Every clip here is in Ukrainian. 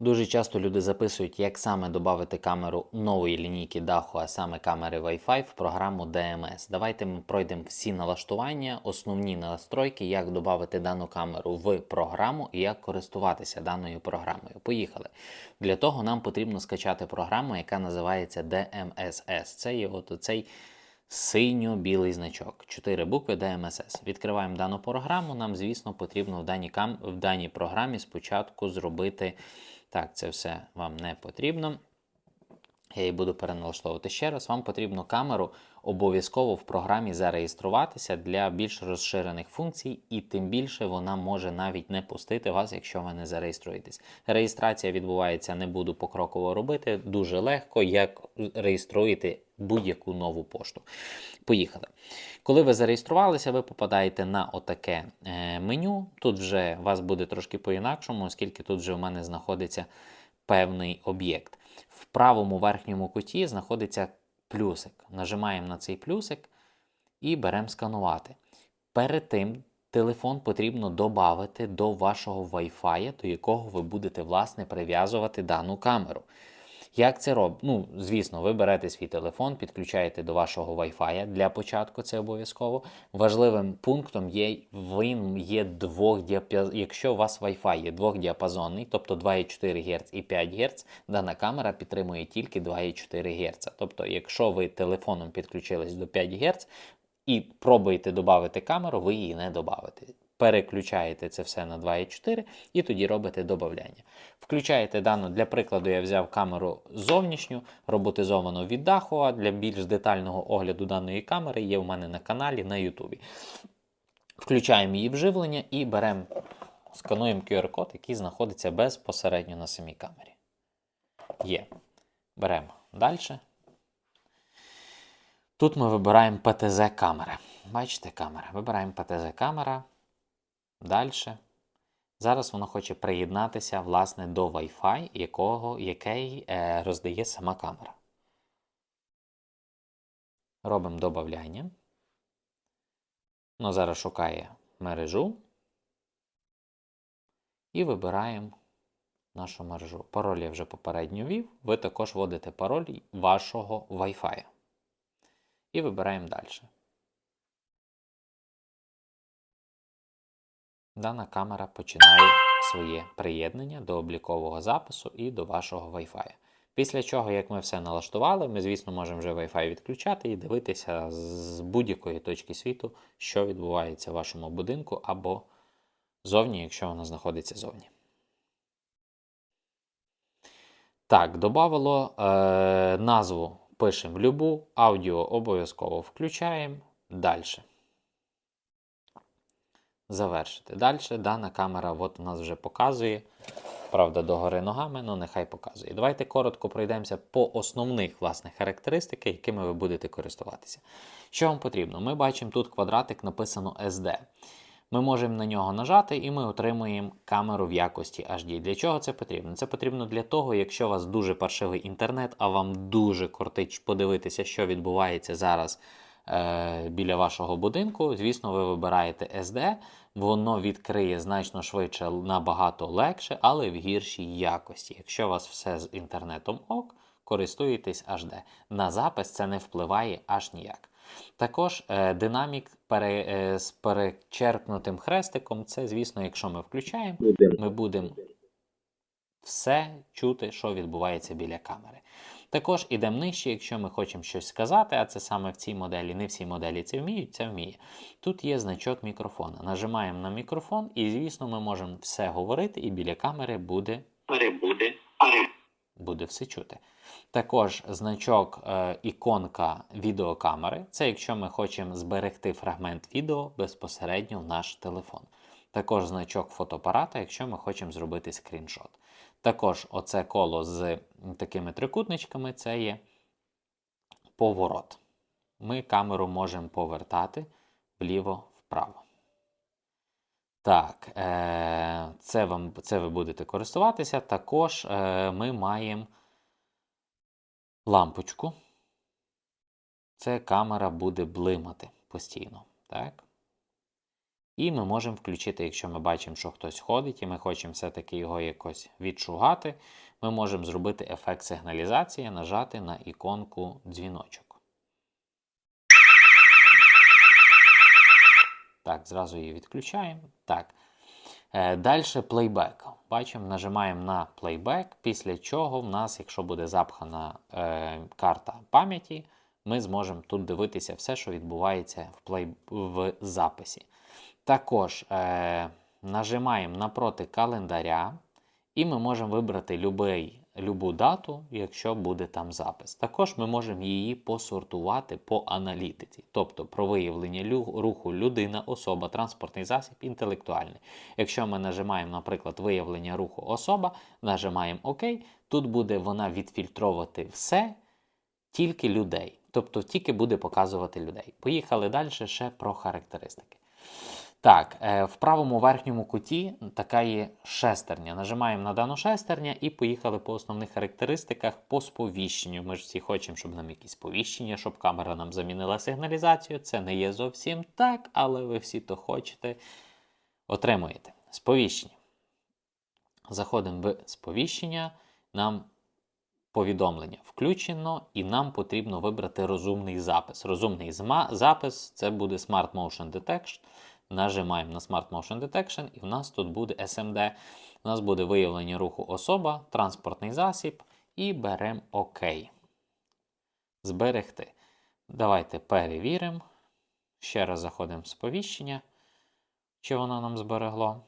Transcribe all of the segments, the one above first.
Дуже часто люди записують, як саме додати камеру нової лінійки даху, а саме камери Wi-Fi в програму DMS. Давайте ми пройдемо всі налаштування, основні настройки, як додати дану камеру в програму і як користуватися даною програмою. Поїхали. Для того нам потрібно скачати програму, яка називається DMSS. Це є от цей синьо-білий значок. Чотири букви DMSS. Відкриваємо дану програму. Нам, звісно, потрібно в даній, кам... в даній програмі спочатку зробити. Так, це все вам не потрібно. Я її буду переналаштовувати ще раз. Вам потрібно камеру обов'язково в програмі зареєструватися для більш розширених функцій, і тим більше вона може навіть не пустити вас, якщо ви не зареєструєтесь. Реєстрація відбувається, не буду покроково робити, дуже легко, як реєструєте будь-яку нову пошту. Поїхали. Коли ви зареєструвалися, ви попадаєте на отаке е, меню. Тут вже вас буде трошки по-інакшому, оскільки тут вже в мене знаходиться певний об'єкт. В правому верхньому куті знаходиться плюсик. Нажимаємо на цей плюсик і беремо сканувати. Перед тим телефон потрібно додати до вашого Wi-Fi, до якого ви будете власне прив'язувати дану камеру. Як це робить? Ну, звісно, ви берете свій телефон, підключаєте до вашого Wi-Fi. Для початку це обов'язково. Важливим пунктом є він є двох. Якщо у вас Wi-Fi є двохдіапазонний, тобто 2,4 Гц і 5 Гц, дана камера підтримує тільки 2,4 Гц. Тобто, якщо ви телефоном підключились до 5 Гц і пробуєте додати камеру, ви її не додавите переключаєте це все на 2,4 і тоді робите додавання. Включаєте дану, для прикладу, я взяв камеру зовнішню, роботизовану від Dahua. Для більш детального огляду даної камери є в мене на каналі на YouTube. Включаємо її вживлення і беремо, скануємо QR-код, який знаходиться безпосередньо на самій камері. Є. Беремо далі. Тут ми вибираємо PTZ-камери. Бачите, камера. Вибираємо PTZ-камера. Далі. Зараз воно хоче приєднатися власне, до Wi-Fi, якого, який е, роздає сама камера. Робимо додавання. Воно зараз шукає мережу. І вибираємо нашу мережу. Пароль я вже попередньо ввів. Ви також вводите пароль вашого Wi-Fi. І вибираємо далі. Дана камера починає своє приєднання до облікового запису і до вашого Wi-Fi. Після чого, як ми все налаштували, ми, звісно, можемо вже Wi-Fi відключати і дивитися з будь-якої точки світу, що відбувається в вашому будинку або зовні, якщо вона знаходиться зовні. Так, додавало е, назву пишемо любу, аудіо обов'язково включаємо. Далі завершити. Далі дана камера от у нас вже показує. Правда, догори ногами, але нехай показує. Давайте коротко пройдемося по основних власне, характеристиках, якими ви будете користуватися. Що вам потрібно? Ми бачимо тут квадратик, написано SD. Ми можемо на нього нажати, і ми отримуємо камеру в якості HD. Для чого це потрібно? Це потрібно для того, якщо у вас дуже паршивий інтернет, а вам дуже кортить подивитися, що відбувається зараз біля вашого будинку. Звісно, ви вибираєте SD, воно відкриє значно швидше, набагато легше, але в гіршій якості. Якщо у вас все з інтернетом ок, користуєтесь HD. На запис це не впливає аж ніяк. Також е, динамік пере, е, з перечеркнутим хрестиком, це, звісно, якщо ми включаємо, ми будемо все чути, що відбувається біля камери. Також ідемо нижче, якщо ми хочемо щось сказати, а це саме в цій моделі, не всі моделі це вміють, це вміє. Тут є значок мікрофона. Нажимаємо на мікрофон, і, звісно, ми можемо все говорити, і біля камери буде, Перебуде. буде все чути. Також значок е, іконка відеокамери. Це якщо ми хочемо зберегти фрагмент відео безпосередньо в наш телефон. Також значок фотоапарата, якщо ми хочемо зробити скріншот. Також оце коло з такими трикутничками це є поворот. Ми камеру можемо повертати вліво-вправо. Так, е, це, вам, це ви будете користуватися. Також е, ми маємо лампочку. Це камера буде блимати постійно. Так? І ми можемо включити, якщо ми бачимо, що хтось ходить, і ми хочемо все-таки його якось відшугати, ми можемо зробити ефект сигналізації, нажати на іконку дзвіночок. Так, зразу її відключаємо. Так. Е, Далі плейбек. Бачимо, нажимаємо на плейбек, після чого в нас, якщо буде запхана е, карта пам'яті, ми зможемо тут дивитися все, що відбувається в, плей... в записі. Також е, нажимаємо напроти календаря, і ми можемо вибрати любий, любу дату, якщо буде там запис. Також ми можемо її посортувати по аналітиці, тобто про виявлення руху людина, особа, транспортний засіб, інтелектуальний. Якщо ми нажимаємо, наприклад, виявлення руху особа, нажимаємо ОК, тут буде вона відфільтровувати все, тільки людей. Тобто тільки буде показувати людей. Поїхали далі ще про характеристики. Так, е, в правому верхньому куті така є шестерня. Нажимаємо на дану шестерня і поїхали по основних характеристиках по сповіщенню. Ми ж всі хочемо, щоб нам якісь сповіщення, щоб камера нам замінила сигналізацію. Це не є зовсім так, але ви всі то хочете, отримуєте. Сповіщення. Заходимо в сповіщення. Нам повідомлення включено, і нам потрібно вибрати розумний запис. Розумний запис це буде Smart Motion Detection. Нажимаємо на Smart Motion Detection, і в нас тут буде SMD. У нас буде виявлення руху особа, транспортний засіб, і беремо ОК. Зберегти. Давайте перевіримо. Ще раз заходимо в сповіщення, чи воно нам зберегло.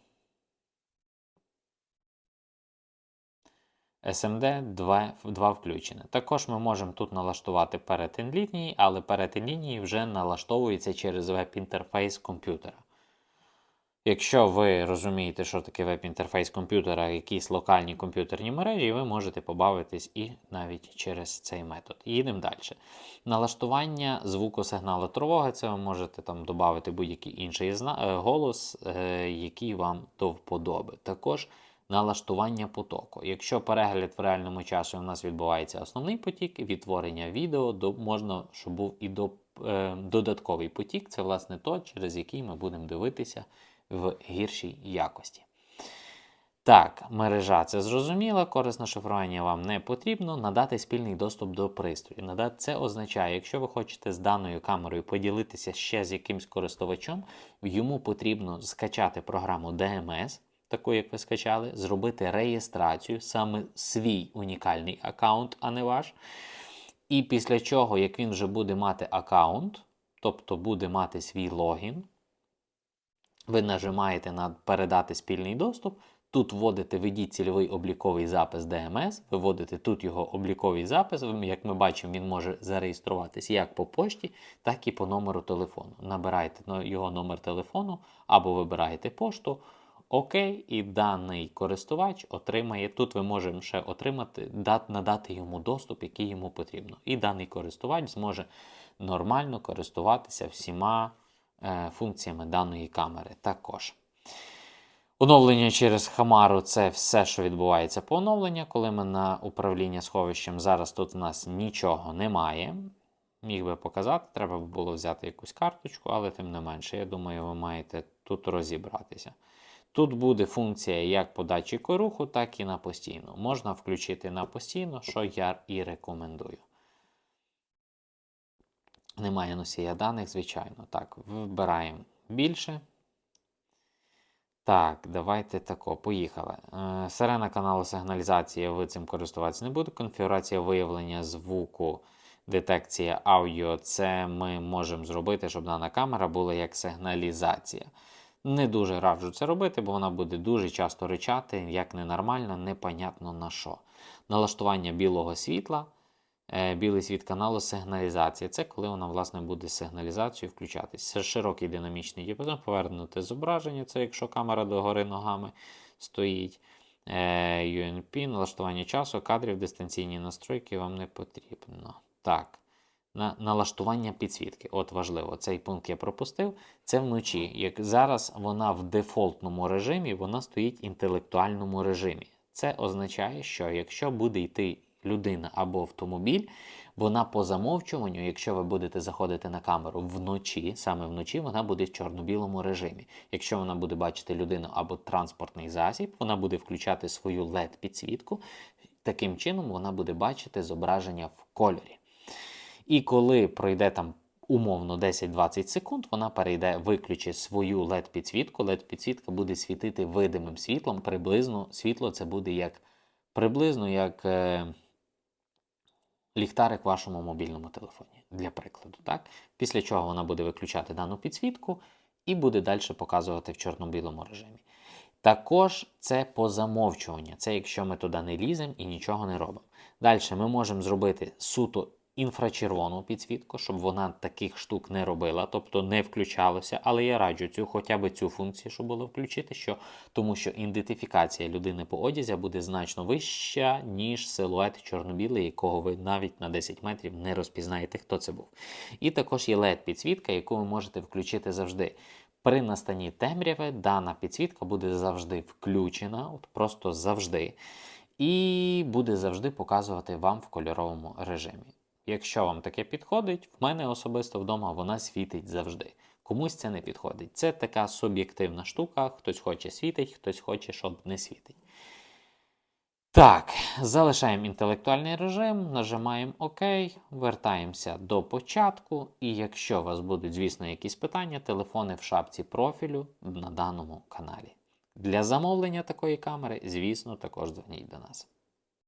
SMD 2, 2 включене. Також ми можемо тут налаштувати перетин лінії, але перетин лінії вже налаштовується через веб-інтерфейс комп'ютера. Якщо ви розумієте, що таке веб-інтерфейс комп'ютера, якісь локальні комп'ютерні мережі, ви можете побавитись і навіть через цей метод. Їдемо далі. Налаштування звуку сигналу тривоги, це ви можете там додати будь-який інший е, голос, е, який вам до вподоби. Також налаштування потоку. Якщо перегляд в реальному часі у нас відбувається основний потік, відтворення відео до, можна, щоб був і до, е, додатковий потік. Це власне то, через який ми будемо дивитися в гіршій якості. Так, мережа це зрозуміло, корисне шифрування вам не потрібно. Надати спільний доступ до пристрою. Надати це означає, якщо ви хочете з даною камерою поділитися ще з якимсь користувачем, йому потрібно скачати програму DMS, таку як ви скачали, зробити реєстрацію, саме свій унікальний аккаунт, а не ваш. І після чого, як він вже буде мати аккаунт, тобто буде мати свій логін, ви нажимаєте на передати спільний доступ. Тут вводите введіть цільовий обліковий запис DMS, ви вводите тут його обліковий запис. Як ми бачимо, він може зареєструватись як по пошті, так і по номеру телефону. Набираєте його номер телефону або вибираєте пошту. ОК, і даний користувач отримає. Тут ви можемо ще отримати, дат, надати йому доступ, який йому потрібно. І даний користувач зможе нормально користуватися всіма функціями даної камери також. Оновлення через Хамару це все, що відбувається по оновленню. Коли ми на управління сховищем, зараз тут у нас нічого немає. Міг би показати, треба було взяти якусь карточку, але тим не менше, я думаю, ви маєте тут розібратися. Тут буде функція як по датчику руху, так і на постійну. Можна включити на постійну, що я і рекомендую. Немає носія даних, звичайно. Так, вибираємо більше. Так, давайте тако, поїхали. Е, Сирена каналу сигналізації, ви цим користуватися не буде. Конфігурація виявлення звуку, детекція аудіо. Це ми можемо зробити, щоб дана камера була як сигналізація. Не дуже раджу це робити, бо вона буде дуже часто ричати, як ненормально, непонятно на що. Налаштування білого світла. Е, Білий світ каналу сигналізація. Це коли вона, власне, буде сигналізацією включатись. Це широкий динамічний діапазон, повернути зображення, це якщо камера догори ногами стоїть. Е, UNP, налаштування часу, кадрів, дистанційні настройки вам не потрібно. Так. На налаштування підсвітки. От важливо, цей пункт я пропустив. Це вночі. Як зараз вона в дефолтному режимі, вона стоїть в інтелектуальному режимі. Це означає, що якщо буде йти людина або автомобіль, Вона по замовчуванню, якщо ви будете заходити на камеру вночі, саме вночі, вона буде в чорно-білому режимі. Якщо вона буде бачити людину або транспортний засіб, вона буде включати свою LED-підсвітку. Таким чином вона буде бачити зображення в кольорі. І коли пройде там умовно 10-20 секунд, вона перейде, виключить свою LED-підсвітку. LED-підсвітка буде світити видимим світлом. Приблизно світло це буде як приблизно як е, ліхтарик в вашому мобільному телефоні, для прикладу. Так? Після чого вона буде виключати дану підсвітку і буде далі показувати в чорно-білому режимі. Також це по замовчуванню. Це якщо ми туди не ліземо і нічого не робимо. Далі ми можемо зробити суто інфрачервону підсвітку, щоб вона таких штук не робила, тобто не включалося. Але я раджу цю хоча б цю функцію, щоб було включити, що, тому що ідентифікація людини по одязі буде значно вища, ніж силует чорно-білий, якого ви навіть на 10 метрів не розпізнаєте, хто це був. І також є LED-підсвітка, яку ви можете включити завжди. При настанні темряви дана підсвітка буде завжди включена, от просто завжди, і буде завжди показувати вам в кольоровому режимі. Якщо вам таке підходить, в мене особисто вдома вона світить завжди. Комусь це не підходить. Це така суб'єктивна штука. Хтось хоче світить, хтось хоче, щоб не світить. Так, залишаємо інтелектуальний режим, нажимаємо ОК, вертаємося до початку. І якщо у вас будуть, звісно, якісь питання, телефони в шапці профілю на даному каналі. Для замовлення такої камери, звісно, також дзвоніть до нас.